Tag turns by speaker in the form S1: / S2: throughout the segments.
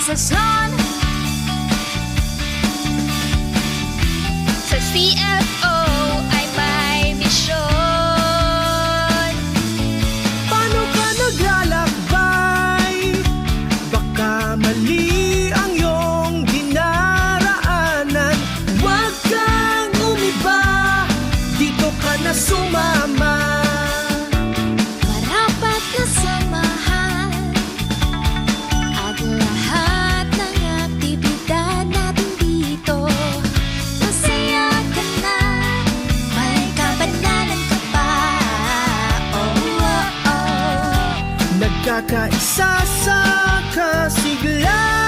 S1: such none. Such
S2: Pagkakaisa sa
S1: kasigla.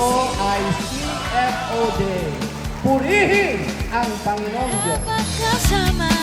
S3: ito ay CFO Day. Purihin ang Panginoon Diyos.